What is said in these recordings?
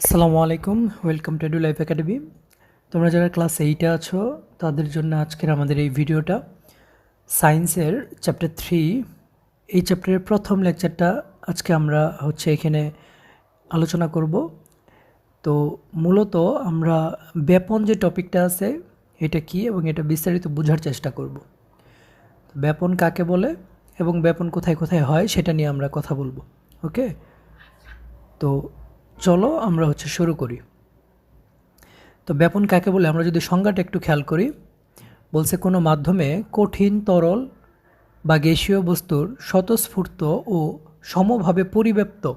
আসসালামু আলাইকুম welcome to do life academy তোমরা যারা ক্লাস এইটে আছো, তাদের জন্য আজকের আমাদের এই ভিডিওটা। সায়েন্সের চ্যাপ্টার থ্রি এই চ্যাপ্টারের প্রথম লেকচারটা আজকে আমরা হচ্ছে এখানে আলোচনা করব। তো মূলত আমরা ব্যাপন যে টপিকটা আছে, এটা কি এবং এটা বিস্তারিত বোঝার চেষ্টা করব। ব্যাপন কাকে বলে এবং ব্যাপন কোথায় কোথায় হয়, সেটা নিয়ে আমরা কথা বলব ওকে তো চলো আমরা হচ্ছে শুরু করি। তো ব্যাপন কাকে বলে, আমরা যদি সংজ্ঞাটা একটু খেয়াল করি, বলছে কোনো মাধ্যমে কঠিন তরল বা গ্যাসীয় বস্তুর স্বতঃস্ফূর্ত ও সমভাবে পরিব্যাপ্ত,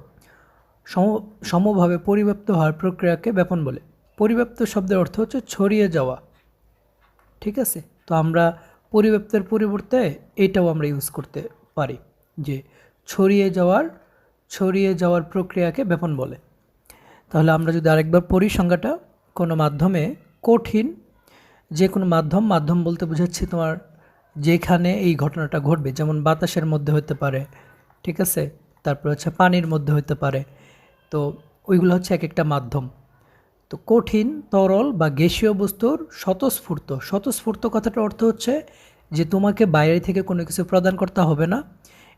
সম, সমভাবে পরিব্যাপ্ত হওয়ার প্রক্রিয়াকে ব্যাপন বলে। পরিব্যাপ্ত শব্দের অর্থ হচ্ছে ছড়িয়ে যাওয়া। ঠিক আছে? তো আমরা পরিব্যাপ্তের পরিবর্তে এটাও আমরা ইউজ করতে পারি যে ছড়িয়ে যাওয়ার ছড়িয়ে যাওয়ার প্রক্রিয়াকে ব্যাপন বলে। তাহলে আমরা যদি আরেকবার পড়ি সংজ্ঞাটা, কোনো মাধ্যমে, কঠিন, যে কোনো মাধ্যম মাধ্যম বলতে বোঝাচ্ছি তোমার যেখানে এই ঘটনাটা ঘটবে, যেমন বাতাসের মধ্যে হতে পারে, ঠিক আছে? তারপর হচ্ছে পানির মধ্যে হতে পারে। তো ওইগুলো হচ্ছে এক একটা মাধ্যম। তো কঠিন, তরল বা গ্যাসীয় বস্তুর স্বতঃস্ফূর্ত স্বতঃস্ফূর্ত কথাটার অর্থ হচ্ছে যে তোমাকে বাইরে থেকে কোনো কিছু প্রদান করতে হবে না,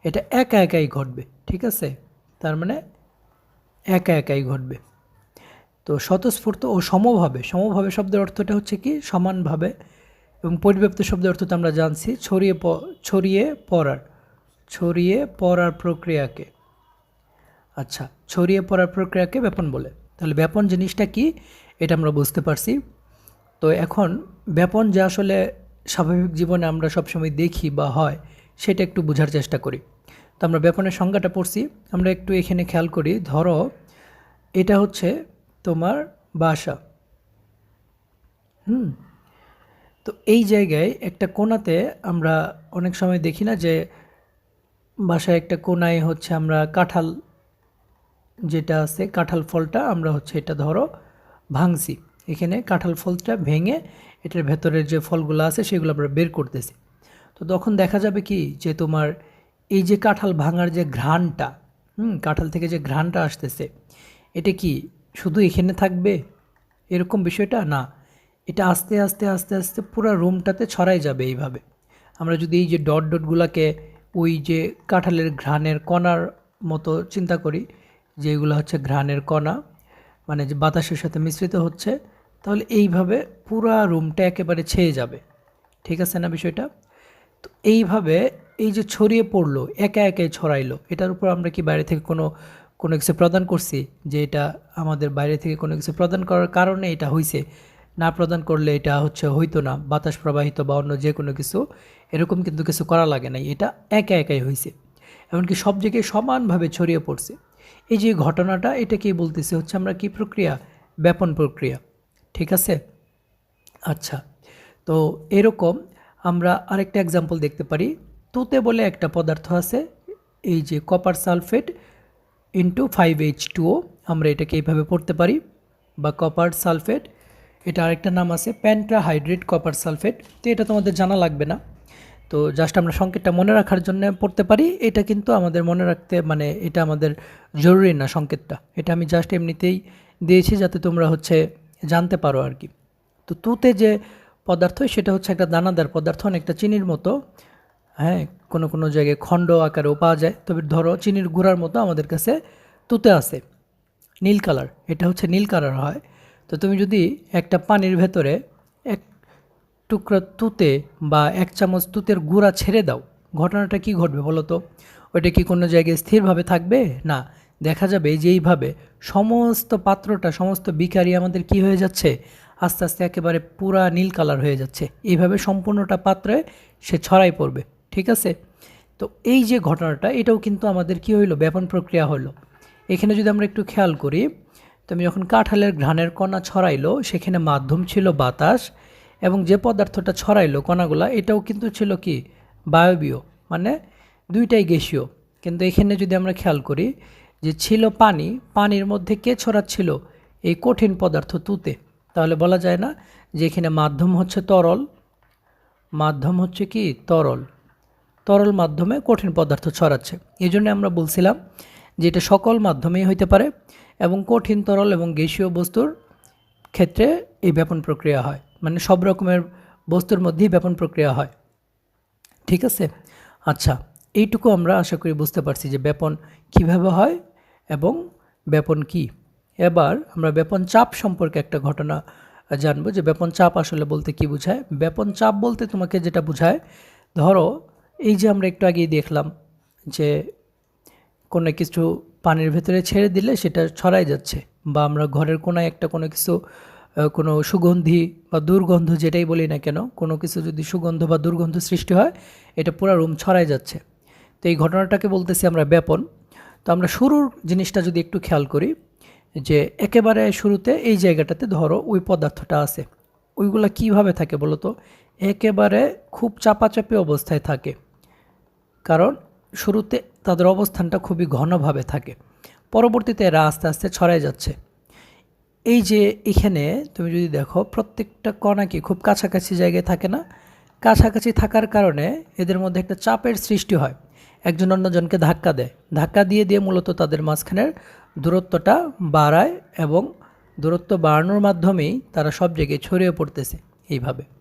এটা একা একাই ঘটবে, ঠিক আছে? তার মানে একা একাই ঘটবে। তো স্বতঃস্ফূর্ত ও সমভাবে সমভাবে শব্দের অর্থটা হচ্ছে কি? সমানভাবে এবং পরিব্যাপ্ত শব্দের অর্থ তো আমরা জানছি, ছড়িয়ে ছড়িয়ে পড়ার ছড়িয়ে পড়ার প্রক্রিয়াকে। আচ্ছা ছড়িয়ে পড়ার প্রক্রিয়াকে ব্যাপন বলে। তাহলে ব্যাপন জিনিসটা কি? এটা আমরা বুঝতে পারছি। তো এখন ব্যাপন যে আসলে স্বাভাবিক জীবনে আমরা সবসময় দেখি বা হয়, সেটা একটু বোঝার চেষ্টা করি। তো আমরা ব্যাপনের সংজ্ঞাটা পড়ছি। আমরা একটু এখানে খেয়াল করি। ধরো, এটা হচ্ছে তোমার বাসা। হুম। তো এই জায়গায় একটা কোনাতে আমরা অনেক সময় দেখি না যে বাসায় একটা কোনায় হচ্ছে আমরা কাঁঠাল যেটা আছে, কাঁঠাল ফলটা আমরা হচ্ছে এটা ধরো ভাঙছি। এখানে কাঁঠাল ফলটা ভেঙে এটার ভেতরের যে ফলগুলো আছে সেগুলো আমরা বের করতেছি। তো তখন দেখা যাবে কি যে তোমার এই যে কাঁঠাল ভাঙার যে ঘ্রাণটা, হুম, কাঁঠাল থেকে যে ঘ্রাণটা আসতেছে, এটা কি শুধু এখানে থাকবে? এরকম বিষয়টা? না। এটা আস্তে আস্তে আস্তে আস্তে পুরো রুমটাতে ছড়াই যাবে এইভাবে। আমরা যদি এই যে ডট ডটগুলোকে ওই যে কাঁঠালের ঘ্রাণের কণার মতো চিন্তা করি, যে এগুলো হচ্ছে ঘ্রাণের কণা মানে যে বাতাসের সাথে মিশ্রিত হচ্ছে, তাহলে এইভাবে পুরা রুমটা একেবারে ছেয়ে যাবে। ঠিক আছে না বিষয়টা? তো এইভাবে এই যে ছড়িয়ে পড়ল, একা, একাই ছড়াইলো, এটার উপর আমরা কি বাইরে থেকে কোনো কোনো কিছু প্রদান করছি যে এটা আমাদের বাইরে থেকে কোনো কিছু প্রদান করার কারণে এটা হয়েছে না প্রদান করলে এটা হচ্ছে হইতো না, বাতাস প্রবাহিত বা অন্য যে কোনো কিছু, এরকম কিন্তু কিছু করা লাগে নাই, এটা একা একাই হয়েছে এমনকি সব জায়গায় সমানভাবে ছড়িয়ে পড়ছে। এই যে ঘটনাটা এটাকেই বলতেছে, হচ্ছে আমরা কি প্রক্রিয়া? ব্যাপন প্রক্রিয়া। ঠিক আছে? আচ্ছা তো এরকম আমরা আরেকটা এক্সাম্পল দেখতে পারি। তুতে বলে একটা পদার্থ আছে, এই যে copper sulphate into five H two O আমরা এটাকে এইভাবে পড়তে পারি, বা কপার সালফেট এটা আরেকটা নাম আছে প্যান্ট্রাহাইড্রেট কপার সালফেট তো এটা তোমাদের জানা লাগবে না। তো জাস্ট আমরা সংকেতটা মনে রাখার জন্য পড়তে পারি, এটা কিন্তু আমাদের মনে রাখতে মানে এটা আমাদের জরুরি না সংকেতটা। এটা আমি জাস্ট এমনিতেই দিয়েছি যাতে তোমরা হচ্ছে জানতে পারো আর কি। তো তুতে যে পদার্থ, সেটা হচ্ছে একটা দানাদার পদার্থ, অনেকটা চিনির মতো। হ্যাঁ কোনো কোনো জায়গায় খণ্ড আকারেও পাওয়া যায়। তবে ধরো চিনির গুঁড়ার মতো আমাদের কাছে তুতে আছে, নীল কালার। এটা হচ্ছে নীল কালার হয়। তো তুমি যদি একটা পানির ভেতরে এক টুকরা তুতে বা এক চামচ তুতের গুঁড়া ছেড়ে দাও, ঘটনাটা কি ঘটবে বলো তো? ওইটা কি কোনো জায়গায় স্থিরভাবে থাকবে? না। দেখা যাবে যে এইভাবে সমস্ত পাত্রটা, সমস্ত বিকারি আমাদের কি হয়ে যাচ্ছে? আস্তে আস্তে একেবারে পুরা নীল কালার হয়ে যাচ্ছে। এইভাবে সম্পূর্ণটা পাত্রে সে ছড়াই পড়বে। ঠিক আছে? তো এই যে ঘটনাটা, এটাও কিন্তু আমাদের কি হইল? ব্যাপন প্রক্রিয়া হলো এখানে যদি আমরা একটু খেয়াল করি তুমি যখন কাঁঠালের ঘ্রাণের কণা ছড়াইলো, সেখানে মাধ্যম ছিল বাতাস এবং যে পদার্থটা ছড়াইলো কণাগুলা, এটাও কিন্তু ছিল কি? বায়বীয় মানে দুইটাই গ্যাসীয়। কিন্তু এখানে যদি আমরা খেয়াল করি যে ছিল পানি, পানির মধ্যে কে ছড়াচ্ছিল? এই কঠিন পদার্থ তুতে। তাহলে বলা যায় না যে এখানে মাধ্যম হচ্ছে তরল, মাধ্যম হচ্ছে কি? তরল। তরল মাধ্যমে কঠিন পদার্থ ছড়াচ্ছে। এই জন্য আমরা বলছিলাম যে এটা সকল মাধ্যমেই হইতে পারে এবং কঠিন তরল এবং গ্যাসীয় বস্তুর ক্ষেত্রে এই ব্যাপন প্রক্রিয়া হয়। মানে সব রকমের বস্তুর মধ্যেই ব্যাপন প্রক্রিয়া হয়। ঠিক আছে? আচ্ছা এইটুকু আমরা আশা করি বুঝতে পারছি যে ব্যাপন কীভাবে হয় এবং ব্যাপন কি। এবার আমরা ব্যাপন চাপ সম্পর্কে একটা ঘটনা জানব যে ব্যাপন চাপ আসলে বলতে কি বোঝায়? ব্যাপন চাপ বলতে তোমাকে যেটা বোঝায়, ধরো এই যে আমরা একটু আগেই দেখলাম যে কোনো কিছু পানির ভেতরে ছেড়ে দিলে সেটা ছড়াই যাচ্ছে বা আমরা ঘরের কোনায় একটা কোনো কিছু কোনো সুগন্ধি বা দুর্গন্ধ যেটাই বলি না কেন, কোনো কিছু যদি সুগন্ধ বা দুর্গন্ধ সৃষ্টি হয়, এটা পুরো রুম ছড়াই যাচ্ছে। তো এই ঘটনাটাকে বলতেছি আমরা ব্যাপন। তো আমরা শুরুর জিনিসটা যদি একটু খেয়াল করি, যে একেবারে শুরুতে এই জায়গাটাতে ধরো ওই পদার্থটা আছে। ওইগুলা কীভাবে থাকে বলো তো একেবারে খুব চাপাচাপি অবস্থায় থাকে। কারণ শুরুতে তাদের অবস্থানটা খুবই ঘনভাবে থাকে। পরবর্তীতে এরা আস্তে আস্তে ছড়ায় যাচ্ছে। এই যে এখানে তুমি যদি দেখো, প্রত্যেকটা কণা কি খুব কাছাকাছি জায়গায় থাকে না। কাছাকাছি থাকার কারণে এদের মধ্যে একটা চাপের সৃষ্টি হয়। একজন অন্যজনকে ধাক্কা দেয়। ধাক্কা দিয়ে দিয়ে মূলত তাদের মাঝখানের দূরত্বটা বাড়ায় এবং দূরত্ব বাড়ানোর মাধ্যমেই তারা সব জায়গায় ছড়িয়ে পড়তেছে এইভাবে।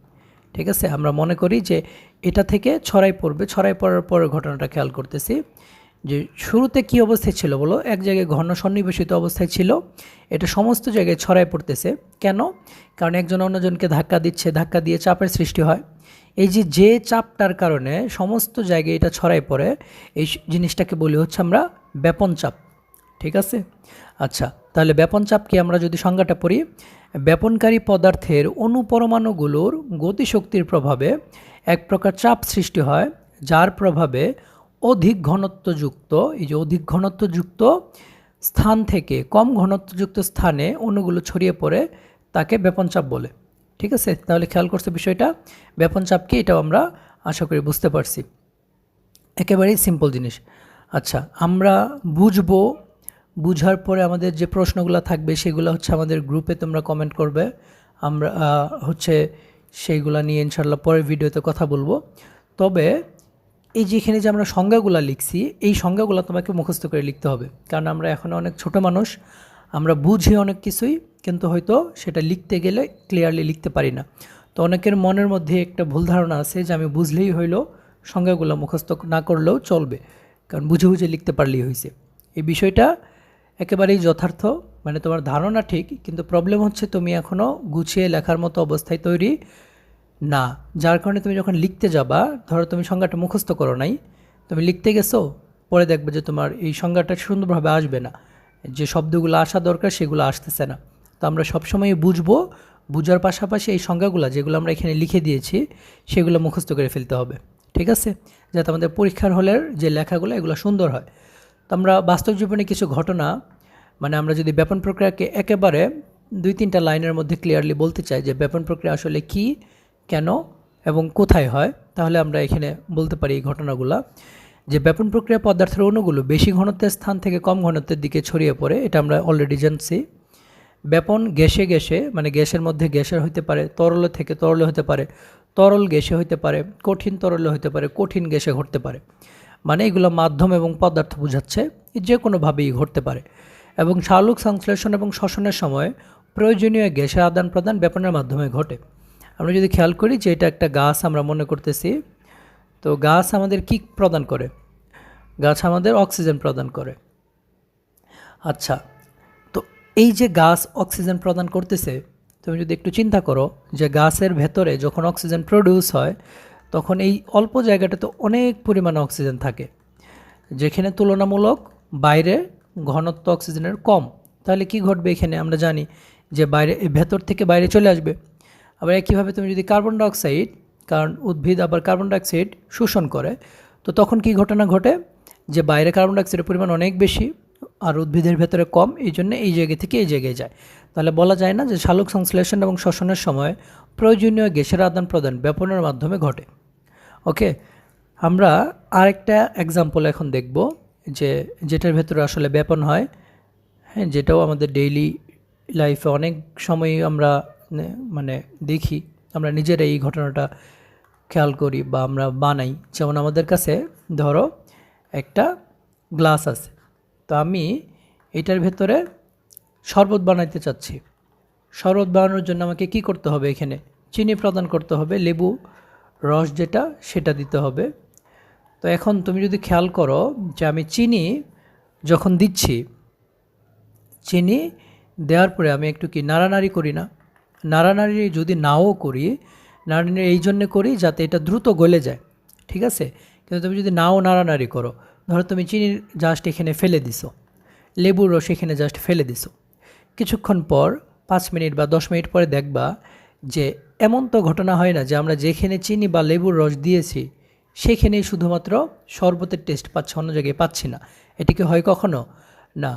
ঠিক আছে? আমরা মনে করি যে এটা থেকে ছড়াই পড়বে। ছড়াই পড়ার পরের ঘটনাটা খেয়াল করতেছি যে শুরুতে কি অবস্থায় ছিল বলো? এক জায়গায় ঘন সন্নিবেশিত অবস্থায় ছিল। এটা সমস্ত জায়গায় ছড়াই পড়তেছে। কেন? কারণ একজন অন্যজনকে ধাক্কা দিচ্ছে, ধাক্কা দিয়ে চাপের সৃষ্টি হয়। এই যে যে চাপটার কারণে সমস্ত জায়গায় এটা ছড়াই পড়ে, এই জিনিসটাকে বলি হচ্ছে আমরা ব্যাপন চাপ। ঠিক আছে? আচ্ছা তাহলে ব্যাপন চাপ কি আমরা যদি সংজ্ঞাটা পড়ি? ব্যাপনকারী পদার্থের অনুপরমাণুগুলোর গতিশক্তির প্রভাবে এক প্রকার চাপ সৃষ্টি হয়, যার প্রভাবে অধিক ঘনত্বযুক্ত, এই যে অধিক ঘনত্বযুক্ত স্থান থেকে কম ঘনত্বযুক্ত স্থানে অণুগুলো ছড়িয়ে পড়ে, তাকে ব্যাপন চাপ বলে। ঠিক আছে? তাহলে খেয়াল করছে বিষয়টা? ব্যাপন চাপ কি? এটাও আমরা আশা করি বুঝতে পারছি। একেবারেই সিম্পল জিনিস। আচ্ছা আমরা বুঝব বুঝার পরে আমাদের যে প্রশ্নগুলো থাকবে, সেগুলো হচ্ছে আমাদের গ্রুপে তোমরা কমেন্ট করবে। আমরা হচ্ছে সেইগুলা নিয়ে ইনশাল্লাহ পরের ভিডিওতে কথা বলব। তবে এই যেখানে যে আমরা সংজ্ঞাগুলো লিখছি, এই সংজ্ঞাগুলো তোমাকে মুখস্থ করে লিখতে হবে। কারণ আমরা এখন অনেক ছোট মানুষ, আমরা বুঝি অনেক কিছুই, কিন্তু হয়তো সেটা লিখতে গেলে ক্লিয়ারলি লিখতে পারি না। তো অনেকের মনের মধ্যে একটা ভুল ধারণা আছে যে আমি বুঝলেই হইল, সংজ্ঞাগুলো মুখস্থ না করলেও চলবে। কারণ বুঝে বুঝে লিখতে পারলেই হয়েছে এই বিষয়টা একেবারেই যথার্থ মানে তোমার ধারণা ঠিক, কিন্তু প্রবলেম হচ্ছে তুমি এখনও গুছিয়ে লেখার মতো অবস্থায় তৈরি না। যার কারণে তুমি যখন লিখতে যাবা, ধরো তুমি সংজ্ঞাটা মুখস্থ করো নাই, তুমি লিখতে গেছো, পরে দেখবে যে তোমার এই সংজ্ঞাটা সুন্দরভাবে আসবে না। যে শব্দগুলো আসা দরকার সেগুলো আসতেছে না। তো আমরা সবসময় বুঝব, বুঝার পাশাপাশি এই সংজ্ঞাগুলো যেগুলো আমরা এখানে লিখে দিয়েছি, সেগুলো মুখস্থ করে ফেলতে হবে। ঠিক আছে? যাতে আমাদের পরীক্ষার হলের যে লেখাগুলো, এগুলো সুন্দর হয়। তো আমরা বাস্তব জীবনে কিছু ঘটনা মানে আমরা যদি ব্যাপন প্রক্রিয়াকে একেবারে দুই তিনটা লাইনের মধ্যে ক্লিয়ারলি বলতে চাই যে ব্যাপন প্রক্রিয়া আসলে কি, কেন এবং কোথায় হয়, তাহলে আমরা এখানে বলতে পারি এই ঘটনাগুলো। যে ব্যাপন প্রক্রিয়া পদার্থের অণুগুলো বেশি ঘনত্বের স্থান থেকে কম ঘনত্বের দিকে ছড়িয়ে পড়ে, এটা আমরা অলরেডি জানছি। ব্যাপন গ্যাসে গ্যাসে মানে গ্যাসের মধ্যে গ্যাসের হতে পারে, তরল থেকে তরল হতে পারে, তরল গ্যাসে হতে পারে, কঠিন তরল হতে পারে, কঠিন গ্যাসে ঘটতে পারে। মানে এগুলো মাধ্যম এবং পদার্থ বোঝাচ্ছে, যে কোনোভাবেই ঘটতে পারে। এবং শালুক সংশ্লেষণ এবং শ্বসনের সময় প্রয়োজনীয় গ্যাসের আদান প্রদান ব্যাপনের মাধ্যমে ঘটে। আমরা যদি খেয়াল করি যে এটা একটা গাছ আমরা মনে করতেছি, তো গাছ আমাদের কি প্রদান করে? গাছ আমাদের অক্সিজেন প্রদান করে। আচ্ছা তো এই যে গাছ অক্সিজেন প্রদান করতেছে, তুমি যদি একটু চিন্তা করো যে গাছের ভেতরে যখন অক্সিজেন প্রডিউস হয়, তখন এই অল্প জায়গাটাতে অনেক পরিমাণে অক্সিজেন থাকে, যেখানে তুলনামূলক বাইরে ঘনত্ব অক্সিজেনের কম। তাহলে কি ঘটবে এখানে? আমরা জানি যে বাইরে, ভেতর থেকে বাইরে চলে আসবে। আবার একইভাবে তুমি যদি কার্বন ডাইঅক্সাইড, কারণ উদ্ভিদ আবার কার্বন ডাইঅক্সাইড শোষণ করে, তো তখন কি ঘটনা ঘটে? যে বাইরে কার্বন ডাইঅক্সাইডের পরিমাণ অনেক বেশি, আর উদ্ভিদের ভেতরে কম, এই জন্য এই জায়গা থেকে এই জায়গায় যায়। তাহলে বলা যায় না যে শালুক সংশ্লেষণ এবং শ্বসনের সময় প্রয়োজনীয় গ্যাসের আদান প্রদান ব্যাপনের মাধ্যমে ঘটে। ওকে, আমরা আরেকটা এক্সাম্পল এখন দেখব। যে যেটার ভেতরে আসলে ব্যাপন হয় হ্যাঁ যেটাও আমাদের ডেইলি লাইফে অনেক সময় আমরা মানে দেখি, আমরা নিজেরা এই ঘটনাটা খেয়াল করি বা আমরা বানাই। যেমন আমাদের কাছে ধরো একটা গ্লাস আছে, তো আমি এটার ভেতরে শরবত বানাইতে চাচ্ছি। শরবত বানানোর জন্য আমাকে কি করতে হবে এখানে? চিনি প্রদান করতে হবে, লেবু, রস যেটা, সেটা দিতে হবে। তো এখন তুমি যদি খেয়াল করো যে আমি চিনি যখন দিচ্ছি, চিনি দেওয়ার পরে আমি একটু কি নাড়ানাড়ি করি না? নাড়ানাড়ি যদি নাও করি, নাড়ানাড়ি এই জন্যে করি যাতে এটা দ্রুত গলে যায়, ঠিক আছে? কিন্তু তুমি যদি নাও নাড়ানাড়ি করো, ধরো তুমি চিনির জাস্ট এখানে ফেলে দিছো, লেবুর রস এখানে জাস্ট ফেলে দিছো, কিছুক্ষণ পর, পাঁচ মিনিট বা দশ মিনিট পরে দেখবা যে এমন তো ঘটনা হয় না যে আমরা যেখানে চিনি বা লেবুর রস দিয়েছি সেখানেই শুধুমাত্র শরবতের টেস্ট পাচ্ছি, অন্য জায়গায় পাচ্ছি না। এটি কি হয় কখনো? না।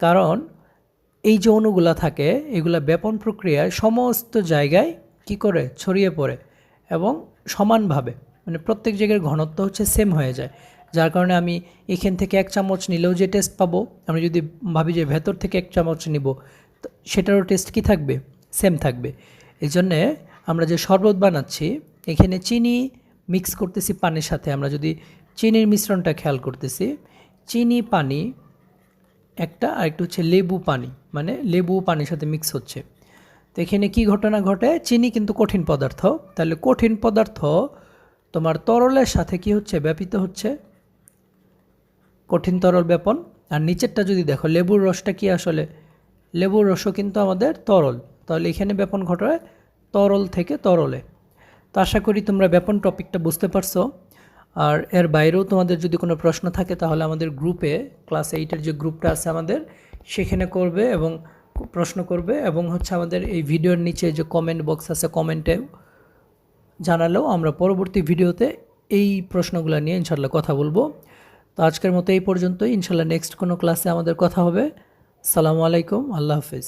কারণ এই যে অণুগুলা থাকে, এগুলা ব্যাপন প্রক্রিয়ায় সমস্ত জায়গায় কি করে? ছড়িয়ে পড়ে এবং সমানভাবে মানে প্রত্যেক জায়গার ঘনত্ব হচ্ছে সেম হয়ে যায়। যার কারণে আমি এখান থেকে এক চামচ নিলেও যে টেস্ট পাবো, আমি যদি ভাবি যে ভেতর থেকে এক চামচ নিব সেটারও টেস্ট কি থাকবে? সেম থাকবে। এই জন্যে আমরা যে শরবত বানাচ্ছি, এখানে চিনি মিক্স করতেছি পানির সাথে। আমরা যদি চিনির মিশ্রণটা খেয়াল করতেছি, চিনি পানি, একটা আর একটা হচ্ছে লেবু পানি মানে লেবু পানির সাথে মিক্স হচ্ছে। তো এখানে কি ঘটনা ঘটে? চিনি কিন্তু কঠিন পদার্থ। তাহলে কঠিন পদার্থ তোমার তরলের সাথে কি হচ্ছে? ব্যাপিত হচ্ছে। কঠিন তরল ব্যাপন। আর নিচেরটা যদি দেখো, লেবুর রসটা কি আসলে? লেবুর রসও কিন্তু আমাদের তরল। তাহলে এখানে ব্যাপন ঘটায় তরল থেকে তরলে। তো আশা করি তোমরা ব্যাপন টপিকটা বুঝতে পারছ। আর এর বাইরেও তোমাদের যদি কোনো প্রশ্ন থাকে, তাহলে আমাদের গ্রুপে ক্লাস এইটের যে গ্রুপটা আছে আমাদের, সেখানে করবে এবং প্রশ্ন করবে এবং হচ্ছে আমাদের এই ভিডিওর নিচে যে কমেন্ট বক্স আছে কমেন্টে জানালেও আমরা পরবর্তী ভিডিওতে এই প্রশ্নগুলো নিয়ে ইনশাল্লাহ কথা বলব। তো আজকের মতো এই পর্যন্তই। ইনশাল্লাহ নেক্সট কোনো ক্লাসে আমাদের কথা হবে। সালামু আলাইকুম। আল্লাহ হাফিজ।